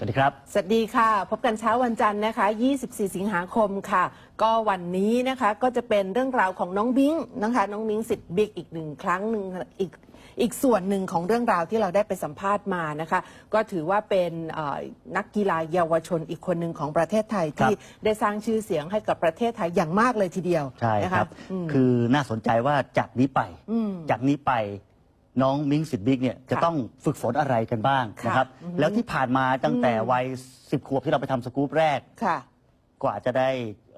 สวัสดีครับ สวัสดีค่ะ พบกันเช้าวันจันทร์นะคะ 24 สิงหาคมค่ะ ก็วันนี้นะคะก็จะเป็นเรื่องราวของน้องบิงนะคะ น้องบิงสิทธิ์บิ๊กอีกหนึ่งครั้งหนึ่งอีกอีกส่วนหนึ่งของเรื่องราวที่เราได้ไปสัมภาษณ์มานะคะ ก็ถือว่าเป็นเอ่อนักกีฬาเยาวชนอีกคนหนึ่งของประเทศไทยครับที่ได้สร้างชื่อเสียงให้กับประเทศไทยอย่างมากเลยทีเดียวใช่นะคคะรับอืมคือน่าสนใจว่าจากนี้ไปอืมจากนี้ไป น้องมิ้งสิทธิ์บิ๊กเนี่ยจะค่ะต้องฝึกฝนอะไรกันบ้างค่ะนะครับอือฮึแล้วที่ผ่านมาตั้งแต่อืมวัยสิบขวบที่เราไปทำสกู๊ปแรก ค่ะ กว่าจะได้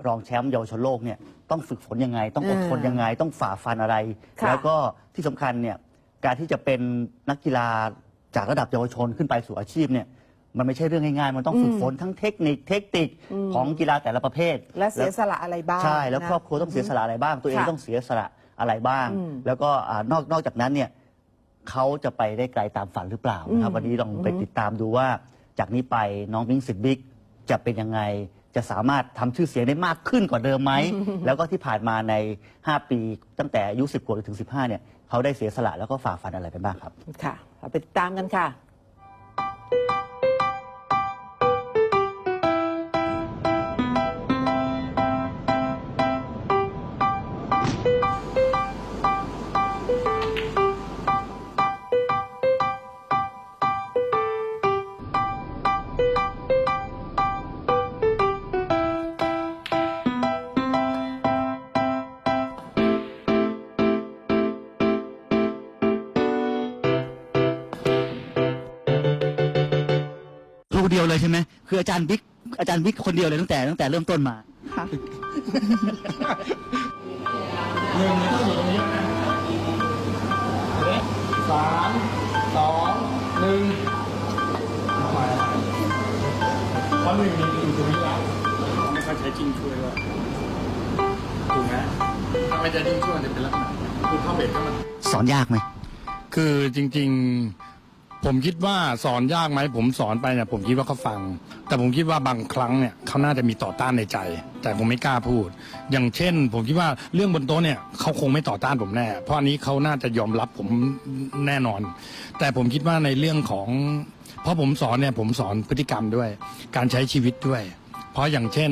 รองแชมป์เยาวชนโลกเนี่ยต้องฝึกฝนยังไง ต้องอดทนอ่ายัยังไง ต้องฝ่าฟันอะไร ค่ะแล้วก็ที่สำคัญเนี่ยการที่จะเป็นนักกีฬาจากระดับเยาวชนขึ้นไปสู่อาชีพเนี่ยมันไม่ใช่เรื่องง่ายๆ มันต้องฝึกฝนทั้งเทคนิคเทคนิคของกีฬาแต่ละประเภท และเสียสละอะไรบ้างใช่แล้วนะ ครอบครัวต้องเสียสละอะไรบ้าง ตัวเองค่ะต้องเสียสละอะไรบ้างอืมแล้วก็อ่านอกนอกจากนั้นเนี่ย เขาจะไปได้ไกลตามฝันหรือเปล่านะครับอืมวันนี้ลองไปอืมติดตามดูว่า จากนี้ไปน้องมิงสิทธิ์บิ๊กจะเป็นยังไง จะสามารถทำชื่อเสียงได้มากขึ้นกว่าเดิมไหม แล้วก็ที่ผ่านมาใน 5 ปีตั้งแต่อายุ 10 ขวบถึง 15 เนี่ยเขาได้เสียสละแล้วก็ฝ่าฟันอะไรไปบ้างครับ ค่ะเราไปติดตามกันค่ะ เดียวเลยใช่ไหมคืออาจารย์บิ๊กอาจารย์บิ๊กคนเดียวเลยตั้งแต่ตั้งแต่เริ่มต้นมาค่ะหนึ่งต้องอยู่ตรงนี้นะสามสองหนึ่งเอาใหม่เพราะหนึ่งมีอยู่ตรงนี้แล้วไม่ค่อยใช้จริงช่วยด้วยถูกไหมถ้าไม่ใช้จริงช่วยมันจะเป็นลักษณะคือเข้าเบรกก็มันสอนยากไหมคือจริง ๆ ผมคิดว่าสอนยากไหมผมสอนไปเนี่ยผมคิดว่าเขาฟัง แต่ผมคิดว่าบางครั้งเนี่ยเขาน่าจะมีต่อต้านในใจ แต่ผมไม่กล้าพูด อย่างเช่น ผมคิดว่าเรื่องบนโต๊ะเนี่ยเขาคงไม่ต่อต้านผมแน่ เพราะอันนี้เขาน่าจะยอมรับผมแน่นอน แต่ผมคิดว่าในเรื่องของ เพราะผมสอนเนี่ยผมสอนพฤติกรรมด้วย การใช้ชีวิตด้วย เพราะอย่างเช่น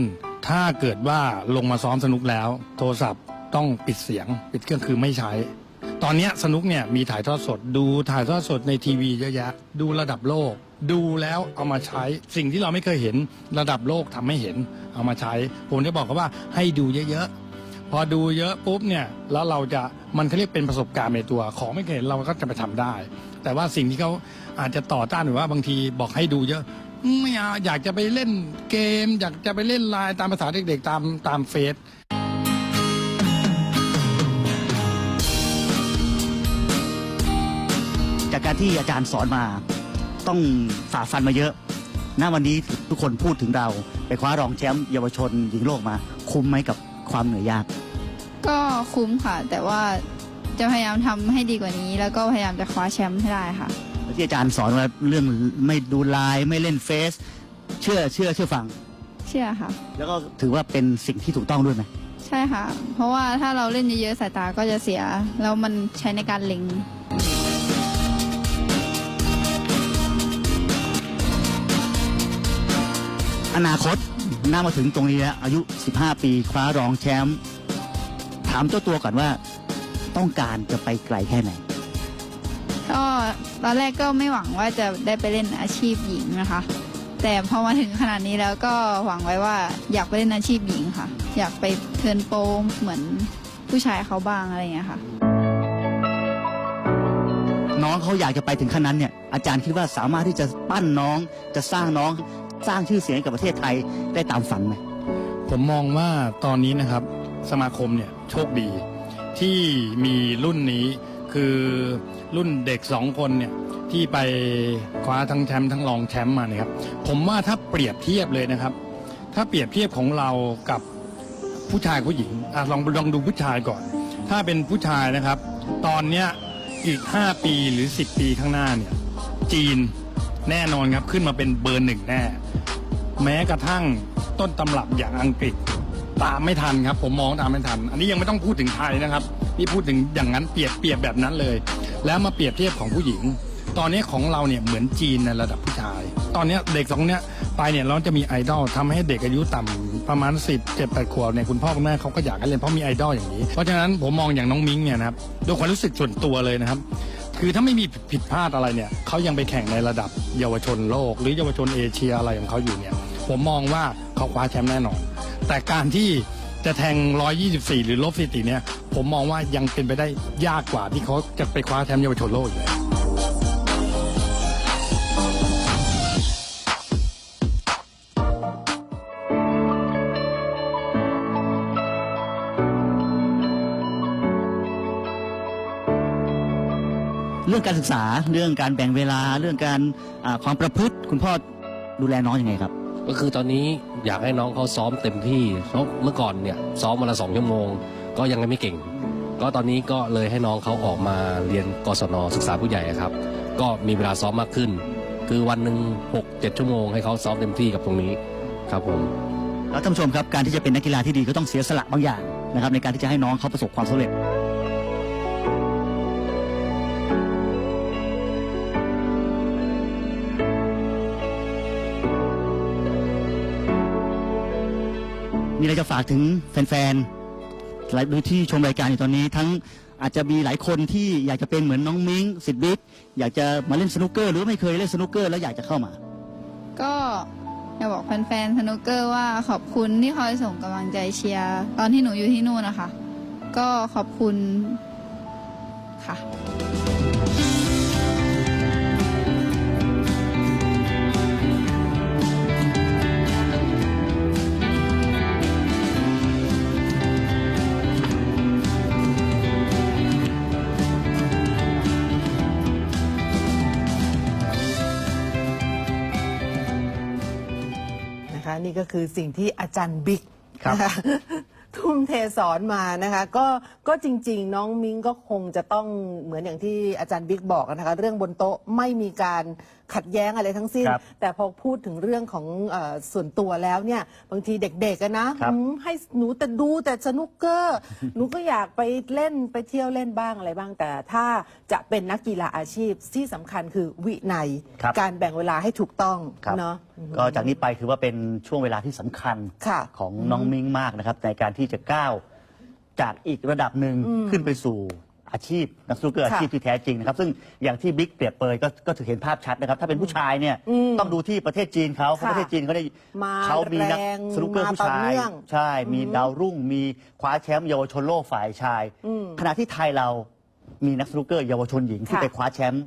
ถ้าเกิดว่าลงมาซ้อมสนุกแล้ว โทรศัพท์ต้องปิดเสียง ปิดเครื่องคือไม่ใช้ ตอนเนี้ยสนุกเนี่ยมีถ่ายทอดสด ดูถ่ายทอดสดในทีวีเยอะแยะ ดูระดับโลก ดูแล้วเอามาใช้สิ่งที่เราไม่เคยเห็นระดับโลกทำให้เห็นเอามาใช้ ผมจะบอกเขาว่าให้ดูเยอะๆ พอดูเยอะปุ๊บเนี่ยแล้วเราจะมันเขาเรียกเป็นประสบการณ์ในตัวของไม่เคยเห็นเราก็จะไปทำได้ แต่ว่าสิ่งที่เขาอาจจะต่อต้านหรือว่าบางทีบอกให้ดูเยอะไม่เอาอยากจะไปเล่นเกม อยากจะไปเล่นไลน์ตามภาษาเด็กๆ ตามตามเฟซ กการที่อาจารย์สอนมาต้องฝ่าฟันมาเยอะณวันนี้ทุกคนพูดถึงเรา ไปคว้ารองแชมป์เยาวชนหญิงโลกมา คุ้มไหมกับความเหนื่อยยาก ก็คุ้มค่ะ แต่ว่าจะพยายามทำให้ดีกว่านี้ แล้วก็พยายามจะคว้าแชมป์ให้ได้ค่ะที่อาจารย์สอนว่าเรื่องไม่ดูไลน์ไม่เล่นเฟซเชื่อเชื่อเชื่อฟัง เชื่อค่ะ แล้วก็ถือว่าเป็นสิ่งที่ถูกต้องด้วยไหมใช่ค่ะ เพราะว่าถ้าเราเล่นเยอะๆสายตาก็จะเสีย แล้วมันใช้ในการเล็ง อนาคตน่ามาถึงตรงนี้แล้วอายุ 15 ปีคว้ารองแชมป์ถามเจ้าตัวก่อนว่าต้องการจะไปไกลแค่ไหนก็ตอนแรกก็ไม่หวังว่าจะได้ไปเล่นอาชีพหญิงนะคะ แต่พอมาถึงขนาดนี้แล้วก็หวังไว้ว่าอยากไปเล่นอาชีพหญิงค่ะ อยากไปเทิร์นโปรเหมือนผู้ชายเขาบ้างอะไรอย่างเงี้ยค่ะ น้องเขาอยากจะไปถึงขั้นนั้นเนี่ยอาจารย์คิดว่าสามารถที่จะปั้นน้องจะสร้างน้อง สร้างชื่อเสียงให้กับประเทศไทยได้ตามฝันไหมผมมองว่าตอนนี้นะครับสมาคมเนี่ยโชคดี ที่มีรุ่นนี้คือรุ่นเด็กสองคนเนี่ยที่ไปคว้าทั้งแชมป์ทั้งรองแชมป์มาเนี่ยครับผมว่าถ้าเปรียบเทียบเลยนะครับ ถ้าเปรียบเทียบของเรากับผู้ชายผู้หญิงอลองลองดูผู้ชายก่อน ถ้าเป็นผู้ชายนะครับ ตอนเนี้ยอีก 5 ปีหรือ 10 ปีข้างหน้าเนี่ยจีน แน่นอนครับขึ้นมาเป็นเบอร์หนึ่งแน่ แม้กระทั่งต้นตำรับอย่างอังกฤษ ตามไม่ทันครับ ผมมองตามไม่ทัน อันนี้ยังไม่ต้องพูดถึงไทยนะครับนี่พูดถึงอย่างนั้นเปรียบเปรียบแบบนั้นเลย แล้วมาเปรียบเทียบของผู้หญิง ตอนนี้ของเราเนี่ยเหมือนจีนในระดับผู้ชาย ตอนนี้เด็กสองเนี้ยไปเนี่ยเราจะมีไอดอลทำให้เด็กอายุต่ำประมาณ 10 7 8ขวบเนี่ยคุณพ่อคุณแม่เขาก็อยากให้เรียนเพราะมีไอดอลอย่างนี้ เพราะฉะนั้นผมมองอย่างน้องมิ้งเนี่ยนะครับด้วยความรู้สึกส่วนตัวเลยนะครับ คือถ้าไม่มีผิดพลาดอะไรเนี่ยเขายังไปแข่งในระดับเยาวชนโลก หรือเยาวชนเอเชียอะไรของเขาอยู่เนี่ย ผมมองว่าเขาคว้าแชมป์แน่นอน แต่การที่จะแทง 124 หรือลบสถิติเนี่ย ผมมองว่ายังเป็นไปได้ยากกว่าที่เขาจะไปคว้าแชมป์เยาวชนโลกอยู่แล้ว รื่องการศึกษาเรื่องการแบ่งเวลาเรื่องการอ่าความประพฤติคุณพ่อดูแลน้องยังไงครับ ก็คือตอนนี้อยากให้น้องเขาซ้อมเต็มที่เพราะเมื่อก่อนเนี่ยซ้อมวันละสองชั่วโมง ก็ยังไม่เก่ง ก็ตอนนี้ก็เลยให้น้องเขาออกมาเรียนกศนศึกษาผู้ใหญ่ครับ ก็มีเวลาซ้อมมากขึ้น คือวันหนึ่งหกเจ็ดชั่วโมงให้เขาซ้อมเต็มที่กับตรงนี้ครับผมแล้วท่านผู้ชมครับการที่จะเป็นนักกีฬาที่ดีก็ต้องเสียสละบางอย่างนะครับในการที่จะให้น้องเขาประสบความสำเร็จ มีอะไรจะฝากถึงแฟนๆหลายที่ชมรายการอยู่ตอนนี้ ทั้งอาจจะมีหลายคนที่อยากจะเป็นเหมือนน้องมิ้งสิทธิ์บิ๊กอยากจะมาเล่นสนุกเกอร์ หรือไม่เคยเล่นสนุกเกอร์แล้วอยากจะเข้ามา ก็อยากบอกแฟนๆสนุกเกอร์ว่าขอบคุณที่คอยส่งกำลังใจเชียร์ตอนที่หนูอยู่ที่นู่นนะคะ ก็ขอบคุณค่ะ นะคะนี่ก็คือสิ่งที่อาจารย์บิ๊กครับ นะคะทุ่มเทสอนมานะคะก็ก็จริง ๆ น้องมิ้งก็คงจะต้องเหมือนอย่างที่อาจารย์บิ๊กบอกนะคะ เรื่องบนโต๊ะไม่มีการ ขัดแย้งอะไรทั้งสิ้น ครับแต่พอพูดถึงเรื่องของเออส่วนตัวแล้วเนี่ยบางทีเด็กๆอะนะครับอืมให้หนูแต่ดูแต่สนุกเกอร์ หนูก็อยากไปเล่นไปเที่ยวเล่นบ้างอะไรบ้างแต่ ถ้าจะเป็นนักกีฬาอาชีพที่สำคัญคือวินัย ครับ การแบ่งเวลาให้ถูกต้องครับเนาะก็จากนี้ไปถือว่าเป็นช่วงเวลาที่สำคัญ ค่ะ ของน้องมิ้งมากนะครับ ในการที่จะก้าวจากอีกระดับหนึ่งขึ้นไปสู่ อาชีพนักสนุกเกอร์ค่ะอาชีพที่แท้จริงนะครับ ซึ่งอย่างที่บิ๊กเปรียบเปรยก็ก็ถือเห็นภาพชัดนะครับ ถ้าเป็นผู้ชายเนี่ยอืมต้องดูที่ประเทศจีนเขาเพราะค่ะประเทศจีนเขาได้มาเขามีนักแรงสนุกเกอร์ผู้มาต่อชายเนื่องใช่ มีดาวรุ่ง มีคว้าแชมป์เยาวชนโลกฝ่ายชายอืมขณะที่ไทยเรามีนักสนุกเกอร์เยาวชนหญิงที่ค่ะไปคว้าแชมป์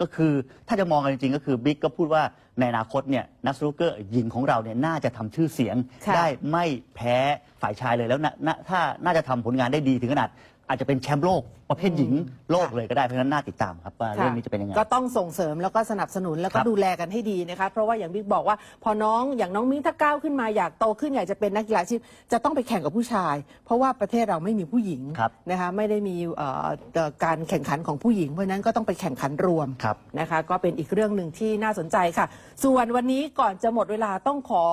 ก็คือถ้าจะมองกันจริงๆ ก็คือบิ๊กก็พูดว่าในอนาคตเนี่ยนักสนุกเกอร์หญิงของเราเนี่ยน่าจะทำชื่อเสียงค่ะได้ไม่แพ้ฝ่ายชายเลยแล้วนะนะถ้าน่าจะทำผลงานได้ดีถึงขนาด อาจจะเป็นแชมป์โลกประเภทหญิงโลกเลยก็ได้ เพราะฉะนั้นน่าติดตามครับว่าเรื่องนี้จะเป็นยังไง ก็ต้องส่งเสริมแล้วก็สนับสนุนแล้วก็ครับดูแลกันให้ดีนะคะเพราะว่าอย่างบิ๊กบอกว่าพอน้องอย่างน้องมิ้งถ้าก้าวขึ้นมาอยากโตขึ้นอยากจะเป็นนักกีฬาอาชีพจะต้องไปแข่งกับผู้ชาย เพราะว่าประเทศเราไม่มีผู้หญิงครับนะคะไม่ได้มีเอ่อเอ่อการแข่งขันของผู้หญิง เพราะฉะนั้นก็ต้องไปแข่งขันรวมครับนะคะก็เป็นอีกเรื่องหนึ่งที่น่าสนใจค่ะ ส่วนวันนี้ก่อนจะหมดเวลาต้องขอ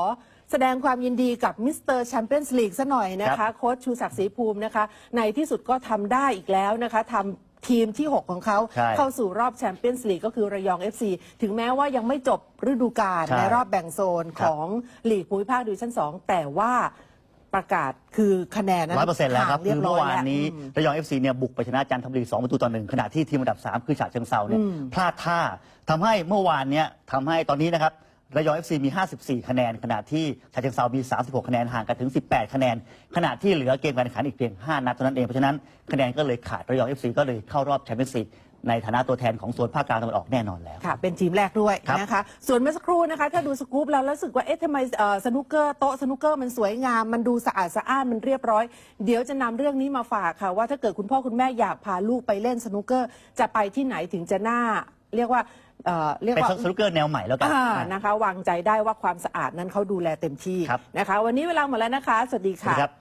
แสดงความยินดีกับมิสเตอร์แชมเปี้ยนส์ลีกซะหน่อยนะครัคะบโค้ชชูศักดิ์ศรีภูมินะคะ ในที่สุดก็ทำได้อีกแล้วนะคะทำทีมที่ 6 ของเขาใช่เข้าสู่รอบแชมเปี้ยนส์ลีกก็คือระยอง FC ถึงแม้ว่ายังไม่จบฤดูกาลใช่ในรอบแบ่งโซนครัขบองลีกภูมิภาคดิวิชั่น 2 แต่ว่าประกาศคือคะแนนนั้นร้อยเปอร์เซ็นต์แล้วครับห่างเรีคืยอบเมื่ร้ออยวานแล้วนี้อืม ระยองเอฟซีเนี่ยบุกไปชนะจันทบุรี2ประตูต่อหนึ่งขณะที่ทีมอันดับ3คือฉะเชิงเซาเนี่ยอืม พลาดท่าทำให้เมื่อวานเนี่ยทำให้ตอนนี้นะครับ ระยองเอฟซีมี 54 คะแนน ขณะที่ฉะเชิงเซามี 36 คะแนน ห่างกันถึง 18 คะแนน ขณะที่เหลือเกมการแข่งขันอีกเพียง 5 นัดเท่านั้นเอง เพราะฉะนั้นคะแนนก็เลยขาดระยองเอฟซีก็เลยเข้ารอบแชมเปี้ยนส์ลีกในฐานะตัวแทนของโซนภาคกลางตะวันออกแน่นอนแล้ว ค่ะ เป็นทีมแรกด้วยครับนะคะ ส่วนเมื่อสักครู่นะคะ ถ้าดูสกู๊ปแล้วแล้วรู้สึกว่า เอ๊ะทำไมเอ่อสนุกเกอร์โต๊ะสนุกเกอร์มันสวยงาม มันดูสะอาดสะอ้าน มันเรียบร้อย เดี๋ยวจะนำเรื่องนี้มาฝากค่ะ ว่าถ้าเกิดคุณพ่อคุณแม่อยากพาลูกไปเล่นสนุกเกอร์ จะไปที่ไหนถึงจะน่า เรียกว่าเอ่อเรียกเป็นว่า สนุกเกอร์แนวใหม่แล้วกันอ่าอะนะคะ วางใจได้ว่าความสะอาดนั้นเขาดูแลเต็มที่ครับ นะคะ วันนี้เวลาหมดแล้วนะคะ สวัสดีสวัสค่ะ ดีครับ